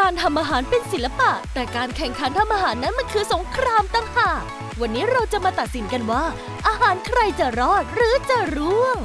การทำอาหารเป็นศิลปะ แต่การแข่งขันทำอาหารนั้นมันคือสงครามต่างหากวันนี้เราจะมาตัดสินกันว่า อาหารใครจะรอดหรือจะร่วง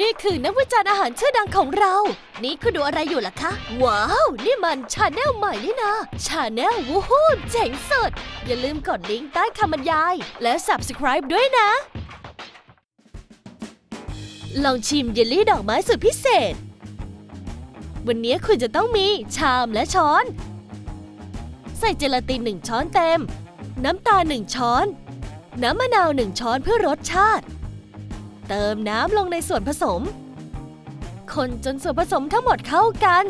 นี่คือนักวิจารณ์อาหารชื่อดังของเรา นี่คือดูอะไรอยู่ล่ะคะ ว้าว นี่มันชาแนลใหม่นี่นะชาแนลวูฮูเจ๋งสุด อย่าลืมกดลิงก์ใต้คำบรรยาย และ subscribe ด้วยนะ ลองชิมเยลลี่ดอกไม้สุดพิเศษ วันนี้คุณจะต้องมีชามและช้อน ใส่เจลาตินหนึ่งช้อนเต็ม น้ำตาลหนึ่งช้อน น้ำมะนาวหนึ่งช้อนเพื่อรสชาติ เติมน้ำลงในส่วนผสม คนจนส่วนผสมทั้งหมดเข้ากัน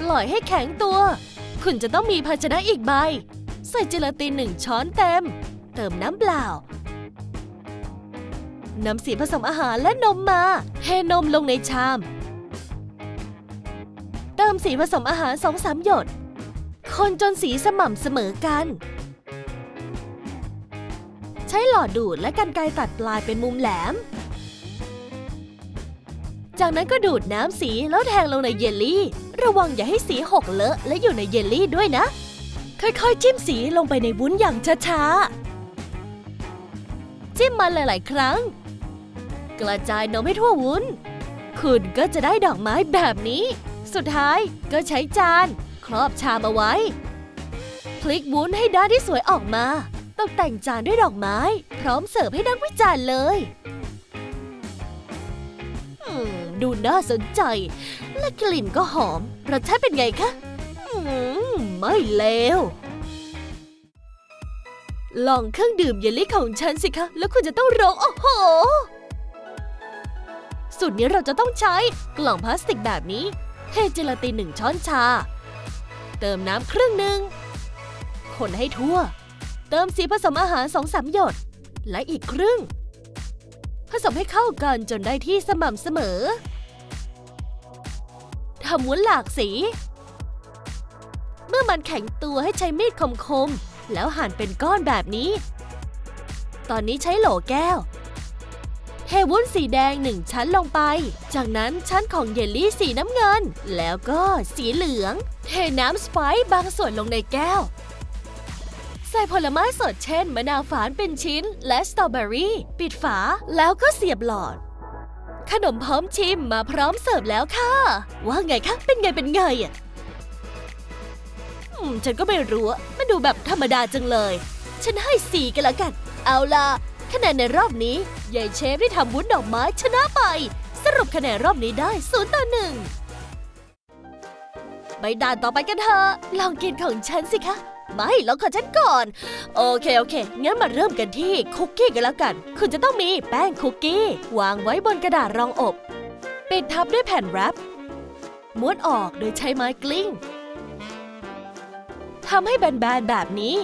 ปล่อยให้แข็งตัว คุณจะต้องมีภาชนะอีกใบ ใส่เจลาตินหนึ่งช้อนเต็ม เติมน้ำเปล่า นำสีผสมอาหารและนมมาเทนมลงในชาม เติมสีผสมอาหารสองสามหยด คนจนสีสม่ำเสมอกัน ใช้หลอดดูดและกันไกตัดปลายเป็นมุมแหลม จากนั้นก็ดูดน้ำสีแล้วแทงลงในเยลลี่ ระวังอย่าให้สีหกเลอะและอยู่ในเยลลี่ด้วยนะ ค่อยๆจิ้มสีลงไปในวุ้นอย่างช้าๆจิ้มมันหลาย ๆ ครั้ง กระจายนมให้ทั่ววุ้น คุณก็จะได้ดอกไม้แบบนี้ สุดท้ายก็ใช้จานครอบชามเอาไว้ พลิกวุ้นให้ด้านที่สวยออกมา ตกแต่งจานด้วยดอกไม้ พร้อมเสิร์ฟให้นักวิจารณ์เลยอืมดูน่าสนใจ และกลิ่นก็หอมรสชาติเป็นไงคะอืมไม่เลวลองเครื่องดื่มเยลลี่ของฉันสิคะ แล้วคุณจะต้องร้องโอ้โห สูตรนี้เราจะต้องใช้กล่องพลาสติกแบบนี้ เทเจลาตินหนึ่งช้อนชา เติมน้ำครึ่งหนึ่ง คนให้ทั่ว เติมสีผสมอาหารสองสามหยด และอีกครึ่ง ผสมให้เข้ากันจนได้ที่สม่ำเสมอทำวุ้นหลากสี เมื่อมันแข็งตัวให้ใช้มีดคมๆ แล้วหั่นเป็นก้อนแบบนี้ ตอนนี้ใช้โหลแก้ว เทวุ้นสีแดงหนึ่งชั้นลงไป จากนั้นชั้นของเยลลี่สีน้ำเงิน แล้วก็สีเหลือง เทน้ำสไปซ์บางส่วนลงในแก้ว ใส่ผลไม้สดเช่น มะนาวฝานเป็นชิ้น และสตรอเบอรี่ ปิดฝาแล้วก็เสียบหลอด ขนมพร้อมชิมมาพร้อมเสิร์ฟแล้วค่ะ ว่าไงคะ เป็นไงเป็นไงอะฉันก็ไม่รู้มันดูแบบธรรมดาจังเลย ฉันให้สีกันละกัน เอาล่ะคะแนนในรอบนี้ ยายเชฟที่ทำวุ้นดอกไม้ชนะไป สรุปคะแนนรอบนี้ได้ศูนย์ต่อหนึ่งไปด่านต่อไปกันเถอะ ลองกินของฉันสิคะ ไม่ลองของฉันก่อน โอเค โอเค งั้นมาเริ่มกันที่คุกกี้กันแล้วกัน คุณจะต้องมีแป้งคุกกี้ วางไว้บนกระดาษรองอบ ปิดทับด้วยแผ่นแรปม้วนออกโดยใช้ไม้กลิ้งทำให้แบนๆแบบนี้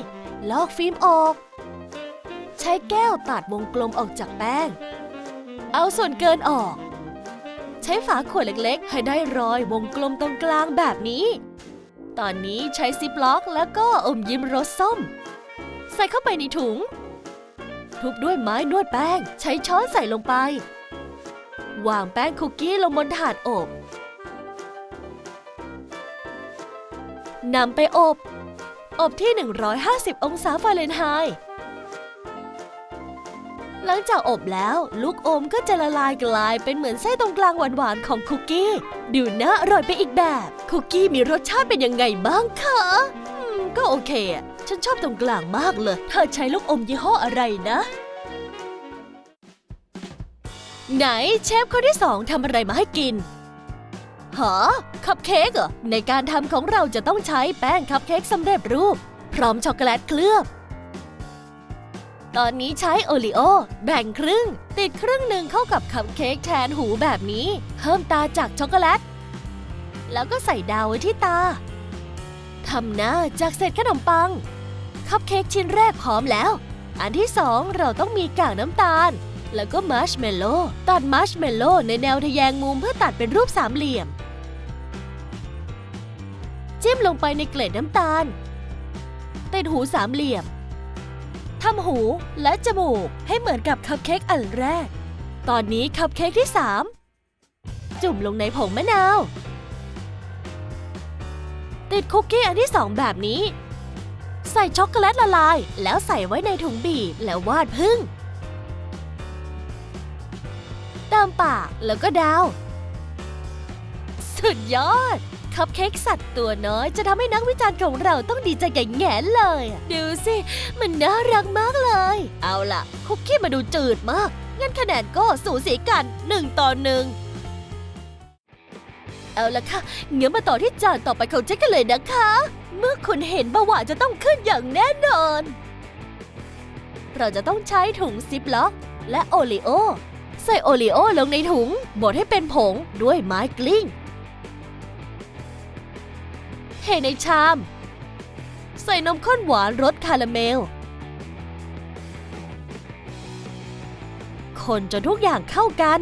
ลอกฟิล์มออก ใช้แก้วตัดวงกลมออกจากแป้ง เอาส่วนเกินออก ใช้ฝาขวดเล็กๆ ให้ได้รอยวงกลมตรงกลางแบบนี้ ตอนนี้ใช้ซิปล็อกแล้วก็อมยิ้มรสส้ม ใส่เข้าไปในถุง ทุบด้วยไม้นวดแป้ง ใช้ช้อนใส่ลงไป วางแป้งคุกกี้ลงบนถาดอบนำไปอบ อบที่ 150 องศาฟาเรนไฮต์ หลังจากอบแล้ว ลูกอมก็จะละลายกลายเป็นเหมือนไส้ตรงกลางหวานๆของคุกกี้ดูน่าอร่อยไปอีกแบบ คุกกี้มีรสชาติเป็นยังไงบ้างคะก็โอเคอะฉันชอบตรงกลางมากเลย เธอใช้ลูกอมยี่ห้ออะไรนะ ไหนเชฟคนที่สองทำอะไรมาให้กินหอคัพเค้กเหรอในการทำของเราจะต้องใช้แป้งคัพเค้กสำเร็จรูป พร้อมช็อกโกแลตเคลือบ ตอนนี้ใช้โอริโอ แบ่งครึ่ง ติดครึ่งหนึ่งเข้ากับคัพเค้กแทนหูแบบนี้ เพิ่มตาจากช็อกโกแลต แล้วก็ใส่ดาวไว้ที่ตา ทำหน้าจากเศษขนมปัง คัพเค้กชิ้นแรกพร้อมแล้ว อันที่สองเราต้องมีกากน้ำตาล แล้วก็มัชเมลโล่ตัดมัชเมลโล่ในแนวทะแยงมุมเพื่อตัดเป็นรูปสามเหลี่ยม จิ้มลงไปในเกล็ดน้ำตาลติดหูสามเหลี่ยม ทำหูและจมูกให้เหมือนกับคัพเค้กอันแรก ตอนนี้คัพเค้กที่ 3 จุ่มลงในผงมะนาว ติดคุกกี้อันที่สองแบบนี้ ใส่ช็อกโกแลตละลาย แล้วใส่ไว้ในถุงบีบแล้ววาดพึ่ง เติมปากแล้วก็ดาว สุดยอด คัพเค้กสัตว์ตัวน้อย จะทำให้นักวิจารณ์ของเราต้องดีใจแก่แง่เลย ดูสิ มันน่ารักมากเลย เอาล่ะ คุกกี้มาดูจืดมาก งั้นคะแนนก็สูสีกันหนึ่งต่อหนึ่งเอาละค่ะเงี้ยมาต่อที่จานต่อไปของเจ๊กันเลยนะคะ เมื่อคุณเห็นเบาหวานจะต้องขึ้นอย่างแน่นอน เราจะต้องใช้ถุงซิปล็อก และโอรีโอ ใส่โอรีโอลงในถุงบดให้เป็นผงด้วยไม้กลิ้ง ทในชาม ใส่นมข้นหวานรสคาราเมล คนจนทุกอย่างเข้ากัน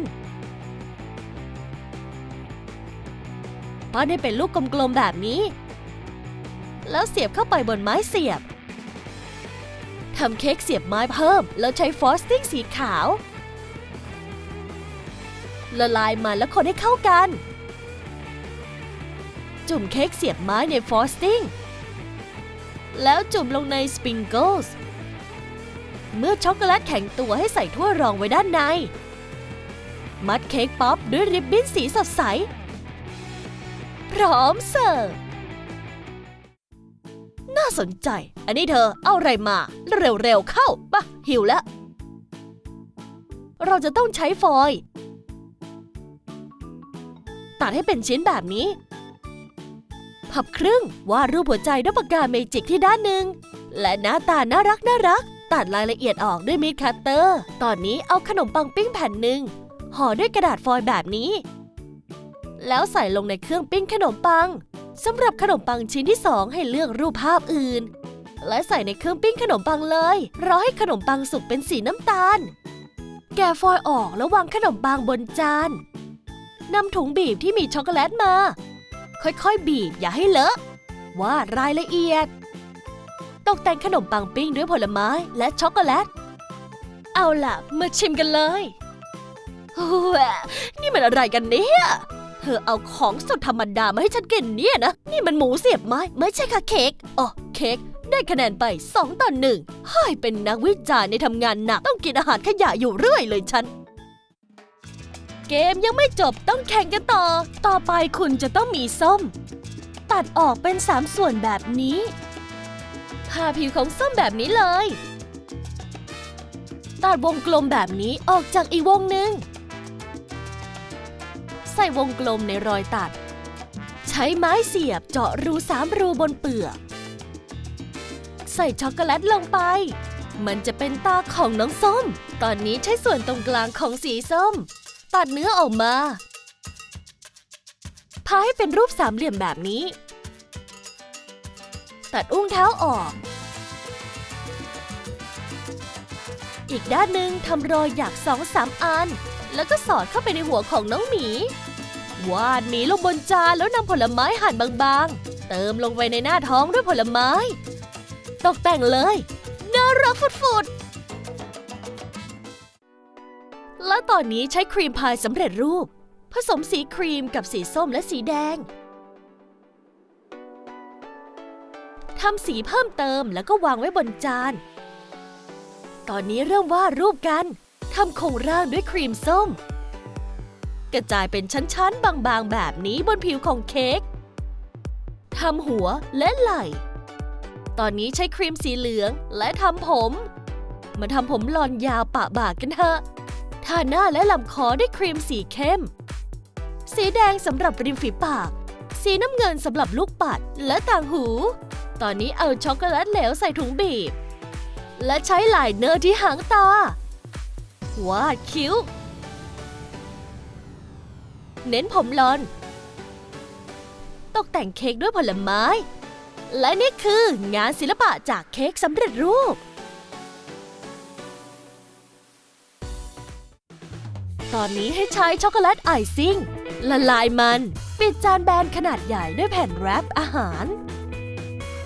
ปั้นให้เป็นลูกกลมๆแบบนี้ แล้วเสียบเข้าไปบนไม้เสียบทำเค้กเสียบไม้เพิ่ม แล้วใช้ฟรอสติ้งสีขาว ละลายมันแล้วคนให้เข้ากัน จุ่มเค้กเสียบไม้ในฟรอสติ้ง แล้วจุ่มลงในสปริงเกิลส์เมื่อช็อกโกแลตแข็งตัวให้ใส่ถ้วยรองไว้ด้านใน มัดเค้กป๊อปด้วยริบบิ้นสีสดใส พร้อมเสิร์ฟ น่าสนใจ อันนี้เธอเอาอะไรมา เร็วๆเข้าปะหิวแล้ว เราจะต้องใช้ฟอยล์ตัดให้เป็นชิ้นแบบนี้ พับครึ่งวาดรูปหัวใจด้วยปากกาเมจิกที่ด้านหนึ่ง และหน้าตาน่ารักน่ารัก ตัดรายละเอียดออกด้วยมีดคัตเตอร์ ตอนนี้เอาขนมปังปิ้งแผ่นหนึ่งห่อด้วยกระดาษฟอยล์แบบนี้ แล้วใส่ลงในเครื่องปิ้งขนมปังสำหรับขนมปังชิ้นที่สองให้เลือกรูปภาพอื่น และใส่ในเครื่องปิ้งขนมปังเลยรอให้ขนมปังสุกเป็นสีน้ำตาล แกะฟอยล์ออกแล้ววางขนมปังบนจานนำถุงบีบที่มีช็อกโกแลตมา ค่อยๆ บีบอย่าให้เลอะ วาดรายละเอียด ตกแต่งขนมปังปิ้งด้วยผลไม้และช็อกโกแลต เอาล่ะ มาชิมกันเลยวะนี่มันอะไรกันเนี่ย เธอเอาของสุดธรรมดามาให้ฉันกินเนี่ยนะ นี่มันหมูเสียบไม้ ไม่ใช่ค่ะเค้กอ๋อเค้กได้คะแนนไป 2ต่อหนึ่งเฮ้ยเป็นนักวิจารณ์ในทำงานหนักต้องกินอาหารขยะอยู่เรื่อยเลยฉัน เกมยังไม่จบต้องแข่งกันต่อ ต่อไปคุณจะต้องมีส้ม ตัดออกเป็นสามส่วนแบบนี้ทาผิวของส้มแบบนี้เลย ตัดวงกลมแบบนี้ออกจากอีกวงหนึ่ง ใส่วงกลมในรอยตัด ใช้ไม้เสียบเจาะรูสามรูบนเปลือก ใส่ช็อกโกแลตลงไป มันจะเป็นตาของน้องส้ม ตอนนี้ใช้ส่วนตรงกลางของสีส้ม ตัดเนื้อออกมาพาให้เป็นรูปสามเหลี่ยมแบบนี้ ตัดอุ้งเท้าออก อีกด้านหนึ่งทำรอยหยักสองสามอัน แล้วก็สอดเข้าไปในหัวของน้องหมี วาดหมีลงบนจานแล้วนำผลไม้หั่นบางๆ เติมลงไปในหน้าท้องด้วยผลไม้ ตกแต่งเลย น่ารักฟุดๆ และตอนนี้ใช้ครีมพายสำเร็จรูป ผสมสีครีมกับสีส้มและสีแดงทำสีเพิ่มเติมแล้วก็วางไว้บนจาน ตอนนี้เริ่มวาดรูปกัน ทำโครงร่างด้วยครีมส้ม กระจายเป็นชั้นๆ บางๆ แบบนี้บนผิวของเค้ก ทำหัวและไหล่ ตอนนี้ใช้ครีมสีเหลืองและทำผม มาทำผมหลอนยาวปะบ่ากันเถอะ ทาหน้าและลำคอด้วยครีมสีเข้ม สีแดงสำหรับริมฝีปาก สีน้ำเงินสำหรับลูกปัดและต่างหู ตอนนี้เอาช็อกโกแลตเหลวใส่ถุงบีบ และใช้ไลายเนอร์ที่หางตา วาดคิ้ว เน้นผมลอน ตกแต่งเค้กด้วยผลไม้ และนี่คืองานศิลปะจากเค้กสำเร็จรูป ตอนนี้ให้ใช้ช็อกโกแลตไอซิ่ง ละลายมัน ปิดจานแบนขนาดใหญ่ด้วยแผ่นแรปอาหาร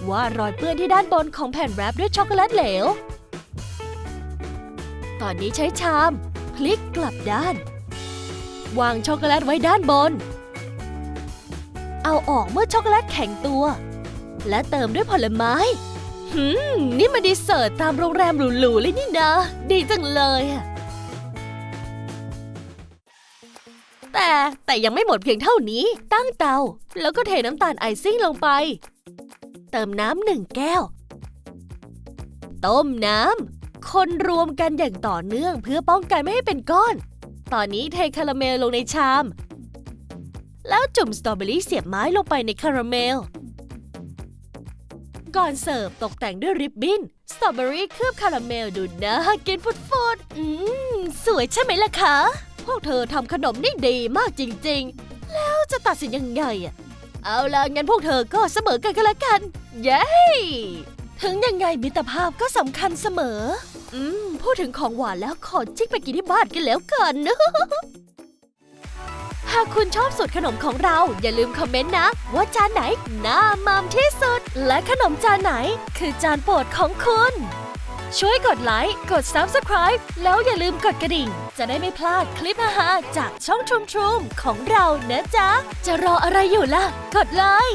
วาดรอยเปื้อนที่ด้านบนของแผ่นแรปด้วยช็อกโกแลตเหลว ตอนนี้ใช้ชามผลิกกลับด้าน วางช็อกโกแลตไว้ด้านบน เอาออกเมื่อช็อกโกแลตแข็งตัว และเติมด้วยผลไม้หืม นี่มันดีเซอร์ตตามโรงแรมหรูๆเลยนี่นะ ดีจังเลยอะ แต่แต่ยังไม่หมดเพียงเท่านี้ ตั้งเตา แล้วก็เทน้ำตาลไอซิ่งลงไป เติมน้ำหนึ่งแก้ว ต้มน้ำ คนรวมกันอย่างต่อเนื่องเพื่อป้องกันไม่ให้เป็นก้อน ตอนนี้เทคาราเมลลงในชาม แล้วจุ่มสตรอเบอรี่เสียบไม้ลงไปในคาราเมล ก่อนเสิร์ฟตกแต่งด้วยริบบิ้น สตรอเบอรี่เคลือบคาราเมลดูน่ากินฟุดๆอืมสวยใช่ไหมล่ะคะ พวกเธอทำขนมได้ดีมากจริงๆ แล้วจะตัดสินยังไงอะเอาละงั้นพวกเธอก็เสมอกันก็แล้วกัน เย้ถึงยังไงมิตรภาพก็สำคัญเสมอ อืม พูดถึงของหวานแล้วขอจิกไปกินที่บ้านกันแล้วกันหากคุณชอบสูตรขนมของเรา อย่าลืมคอมเมนต์นะ ว่าจานไหนน่ามามที่สุด และขนมจานไหน คือจานโปรดของคุณ ช่วยกดไลค์ กด Subscribe แล้วอย่าลืมกดกระดิ่ง จะได้ไม่พลาดคลิปอาหารจากช่องทรุมทรุมของเรานะจ๊ะ จะรออะไรอยู่ล่ะ กดเลย